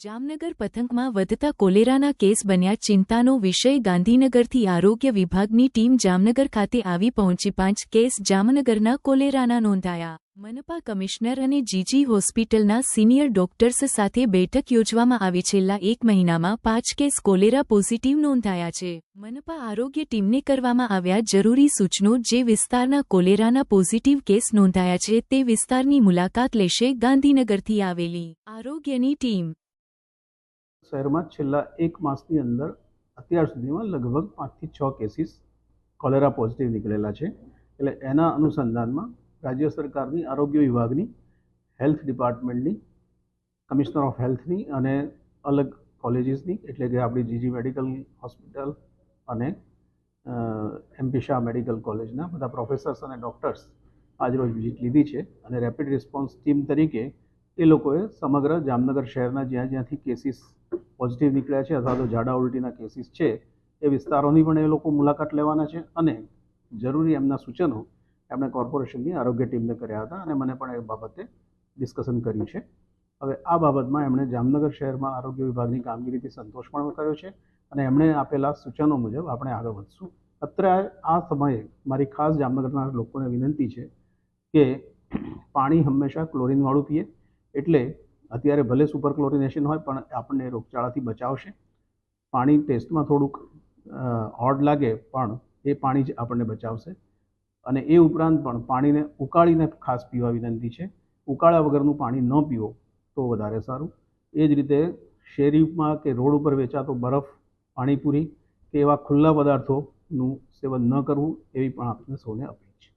જામનગર પથંકમાં વધતા કોલેરાના કેસ બન્યા ચિંતાનો વિષય ગાંધીનગરથી આરોગ્ય વિભાગની ટીમ જામનગર ખાતે આવી પહોંચી પાંચ કેસ જામનગરના કોલેરાના નોંધાયા. મનપા કમિશનર અને જીજી હોસ્પિટલના સિનિયર ડોક્ટર્સ સાથે બેઠક યોજવામાં આવી છેલ્લા એક મહિનામાં પાંચ કેસ કોલેરા પોઝિટિવ નોંધાયા છે. મનપા આરોગ્ય ટીમને કરવામાં આવ્યા જરૂરી સૂચનો જે વિસ્તારના કોલેરાના પોઝિટિવ કેસ નોંધાયા છે તે વિસ્તારની મુલાકાત લેશે ગાંધીનગરથી આવેલી આરોગ્યની ટીમ. શહેરમાં છેલ્લા એક માસની અંદર અત્યાર સુધીમાં લગભગ પાંચથી છ કેસીસ કોલેરા પોઝિટિવ નીકળેલા છે. એટલે એના અનુસંધાનમાં રાજ્ય સરકારની આરોગ્ય વિભાગની હેલ્થ ડિપાર્ટમેન્ટની કમિશનર ઓફ હેલ્થની અને અલગ કોલેજીસની એટલે કે આપણી જીજી મેડિકલ હોસ્પિટલ અને એમપી શાહ મેડિકલ કોલેજના બધા પ્રોફેસર્સ અને ડૉક્ટર્સ આજરોજ વિઝિટ લીધી છે. અને રેપિડ રિસ્પોન્સ ટીમ તરીકે એ લોકોએ સમગ્ર જામનગર શહેરના જ્યાં જ્યાંથી કેસીસ પોઝિટિવ નીકળ્યા છે અથવા તો ઝાડા ઉલટીના કેસીસ છે, એ વિસ્તારોની પણ એ લોકો મુલાકાત લેવાના છે અને જરૂરી એમના સૂચનો એમણે કોર્પોરેશનની આરોગ્ય ટીમને કર્યા હતા અને મને પણ એ બાબતે ડિસ્કશન કર્યું છે. હવે આ બાબતમાં એમણે જામનગર શહેરમાં આરોગ્ય વિભાગની કામગીરીથી સંતોષ પણ કર્યો છે અને એમણે આપેલા સૂચનો મુજબ આપણે આગળ વધશું. અત્યારે આ સમયે મારી ખાસ જામનગરના લોકોને વિનંતી છે કે પાણી હંમેશા ક્લોરિનવાળું પીએ એટલે અત્યારે ભલે સુપર ક્લોરિનેશન હોય, પણ આપણને રોગચાળાથી બચાવશે. પાણી ટેસ્ટમાં થોડુંક ઓડ લાગે, પણ એ પાણી જ આપણને બચાવશે. અને એ ઉપરાંત પણ પાણીને ઉકાળીને ખાસ પીવા વિનંતી છે. ઉકાળા વગરનું પાણી ન પીવો તો વધારે સારું. એ જ રીતે શેરીમાં કે રોડ ઉપર વેચાતો બરફ, પાણીપુરી કે એવા ખુલ્લા પદાર્થોનું સેવન ન કરવું, એવી પણ આપણે સૌને અપીલ